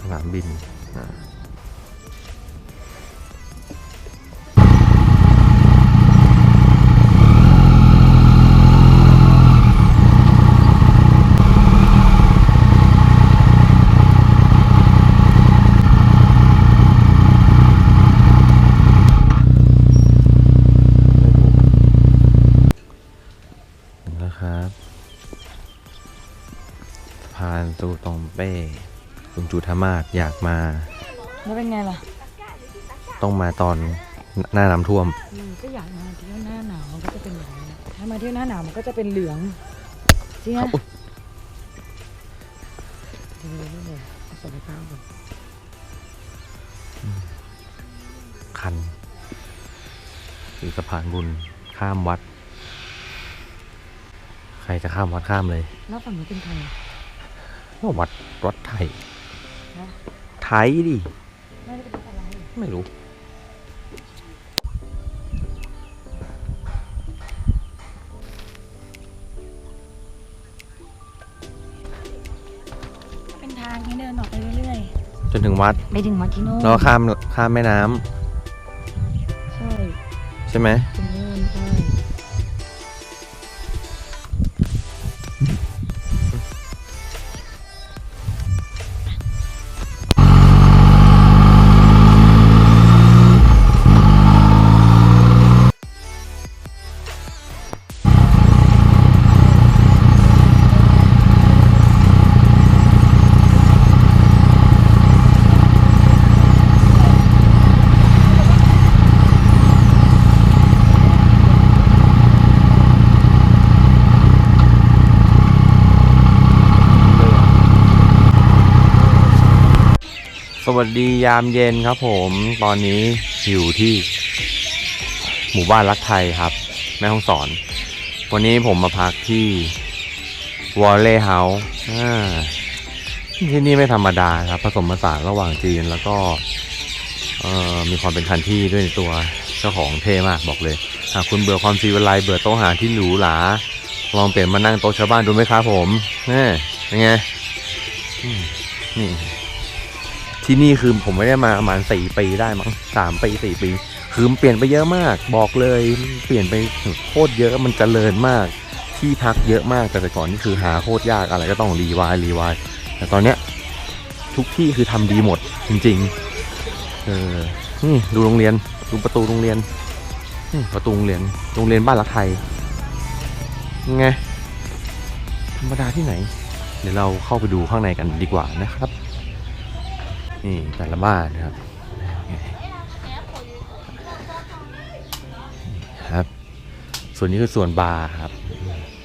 สนามบินครับสะพานตูตองเป้ คุณจุธามาศอยากมา แล้วเป็นไงล่ะต้องมาตอนหน้าน้ำท่วม อืมก็อยากมาเที่ยวหน้าหนาวมันก็จะเป็นอย่างนี้นะถ้ามาเที่ยวหน้าหนาวมันก็จะเป็นเหลืองจริงครันะบอุ๊ยเออเออเอาสวัสดีครับก่อนคันคือสะพานบุญข้ามวัด ใครจะข้ามวัดข้ามเลย แล้วฝั่งนู้นเป็นใครอะก็วัดวัดไทยนะ ไทยดิไม่ได้เป็นอะไรไม่รู้ เป็นทางให้เดินออกไปเรื่อยจนถึงวัด ๆ ไปถึงวัดที่โน่นแล้วก็ข้ามข้ามแม่น้ำใช่ ใช่ไหม ถึง วัสดียามเย็นครับผม ตอนนี้อยู่ที่หมู่บ้านรักไทยครับ แม่ห้องสอน วันนี้ผมมาพักที่วอลเล่เฮาส์ที่นี่ไม่ธรรมดาครับ ผสมผสานระหว่างจีนแล้วก็มีความเป็นคันที่ด้วยในตัวเจ้าของเท่มากบอกเลยหากคุณเบื่อความซีวิไลเบื่อโต๊ะอาหารที่หรูหราลองเปลี่ยนมานั่งโต๊ะชาวบ้านดูไหมครับผมนี่เป็นไงนี่ ที่นี่คือผมไม่ได้มาประมาณสี่ปีได้มั้งสามปีสี่ปี คือเปลี่ยนไปเยอะมาก บอกเลยเปลี่ยนไปโคตรเยอะมันเจริญมาก ที่พักเยอะมากแต่แต่ก่อนนี่คือหาโคตรยากอะไรก็ต้องรีวายรีวายแต่ตอนเนี้ยทุกที่คือทำดีหมดจริง ๆ เออนี่ดูโรงเรียนดูประตูโรงเรียนนี่ประตูโรงเรียนโรงเรียนบ้านรักไทยไงธรรมดาที่ไหน เดี๋ยวเราเข้าไปดูข้างในกันดีกว่านะครับ นี่แต่ละบ้านนะครับครับ ส่วนนี้คือส่วนบาร์ครับ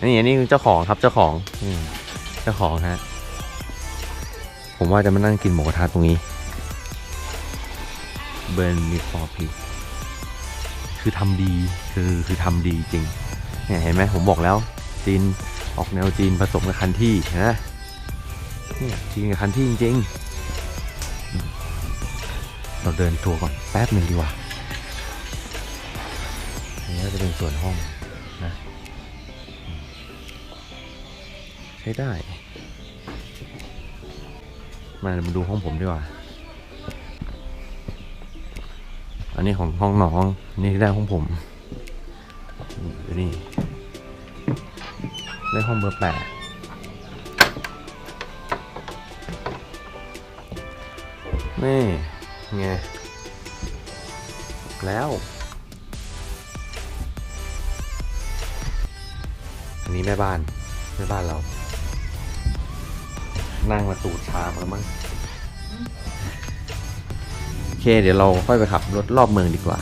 นี่อันนี้คือเจ้าของครับเจ้าของอืมเจ้าของฮะผมว่าจะมานั่งกินหมูกระทะตรงนี้เบิร์นมีฟอร์พีคือทำดีคือคือทำดีจริงเนี่ยเห็นไหมผมบอกแล้ว จีนออกแนวจีนผสมกับคันที่นะเนี่ยจีนกับคันที่จริงๆ เราเดินทัวร์ก่อนแป๊บหนึ่งดีกว่า อันนี้จะเป็นส่วนห้องนะ ใช้ได้ มามาดูห้องผมดีกว่า อันนี้ของห้องน้อง นี่ได้ห้องผมนี่ได้ห้องเบอร์แปดนี่ ไงแล้ว อันนี้แม่บ้าน แม่บ้านเรา นั่งมาตูดชามแล้วมั้งโอเค เดี๋ยวเราค่อยไปขับรถรอบเมืองดีกว่า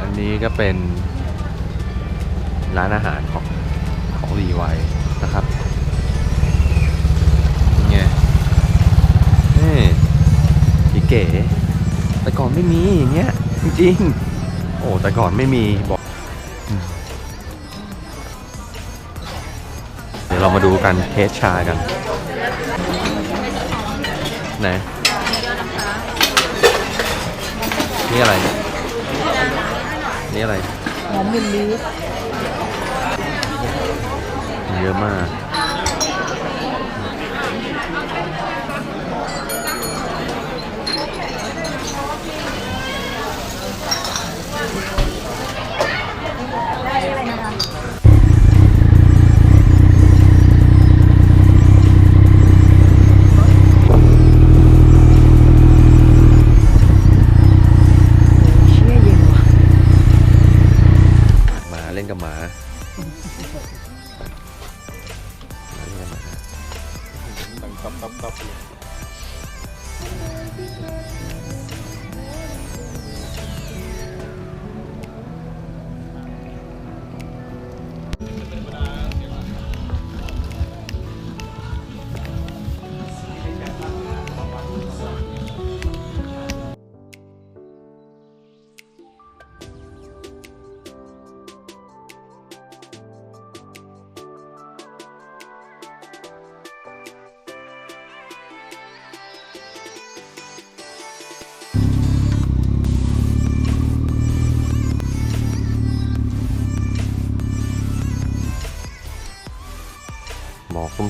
อันนี้ก็เป็นร้านอาหารของของรีไวนะครับนี่ไงนี่พี่เก๋แต่ก่อนไม่มีอย่างเงี้ยจริงๆ โอ้แต่ก่อนไม่มีบอกเดี๋ยวเรามาดูกันเทสชากันไหนนี่อะไรเนี่ย อะไร หอมมิลลิเยอะมาก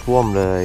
ท่วมๆเลย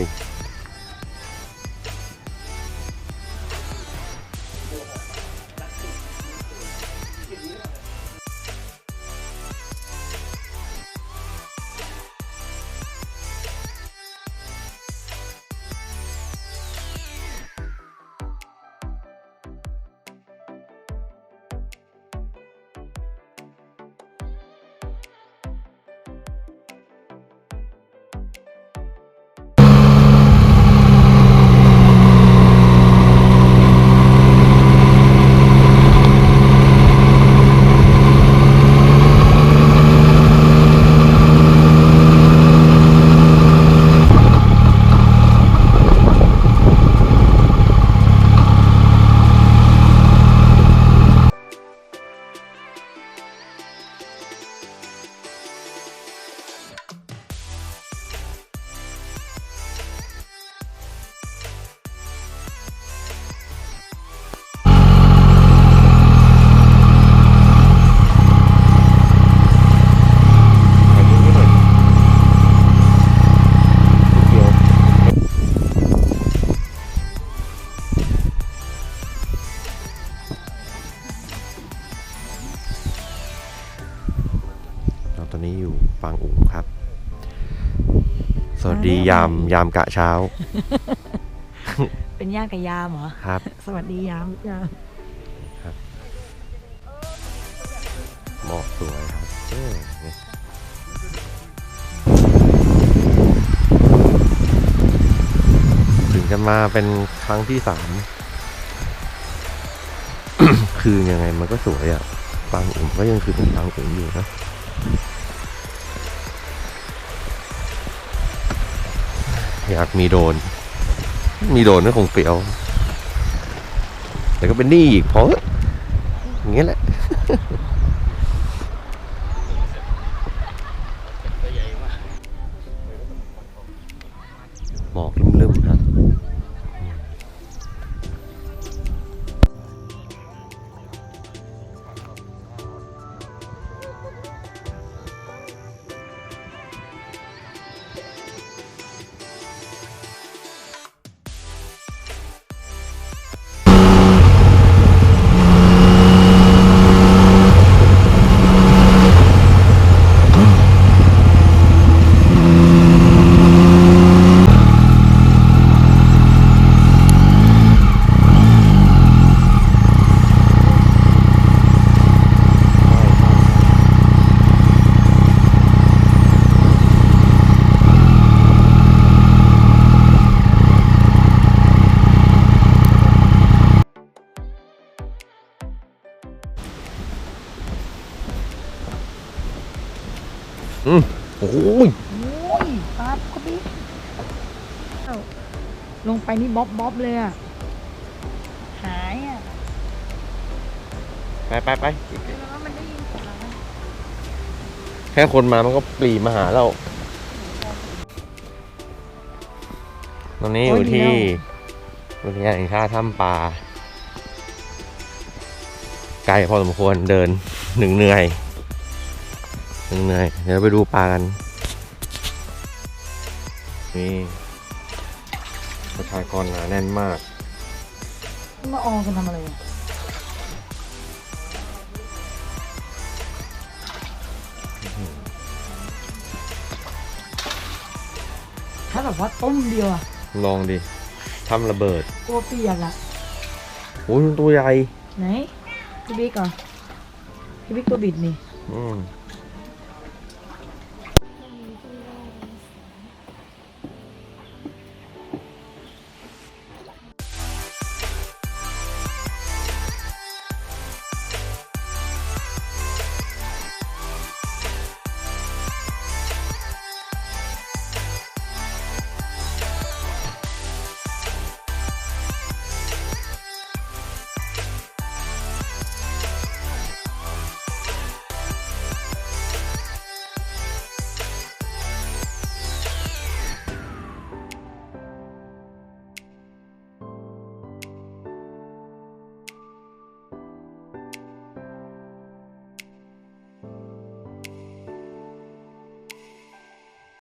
ยามยามกะเช้า เป็นญาติกับยามเหรอ ครับ สวัสดียามยามหมอกสวยครับเออเนี่ยถึงจะมาเป็นครั้งที่สาม คือยังไงมันก็สวยอะ่ะปางอุ๋งก็ยังคือเป็นปางอุ๋งอยู่นะ อยากมีโดน มีโดนก็คงเปรียว แต่ก็เป็นหนี้อีกเพราะอย่างเงี้ยแหละ ลงไปนี่บ๊อบบ๊อบเลยอะหายอะไปไปไปแล้วมันได้ยินเสียงเราไหมแค่คนมามันก็ปรีมาหาเราตรงนี้อยู่ที่อุทยานแห่งชาติถ้ำปลาไกลพอสมควรเดินหนึ่งเหนื่อยหนึ่งเหนื่อย เดี๋ยวไปดูปลากันนี่ ประชากรหนาแน่นมาก มาออกันทำอะไรอะถ้าแบบว่าต้มเดียวอะลองดิทำระเบิดตัวเปียกอะโอ้ยมันตัวใหญ่ไหนพี่บิ๊กเหรอพี่บิ๊กตัวบิดนี่ อืม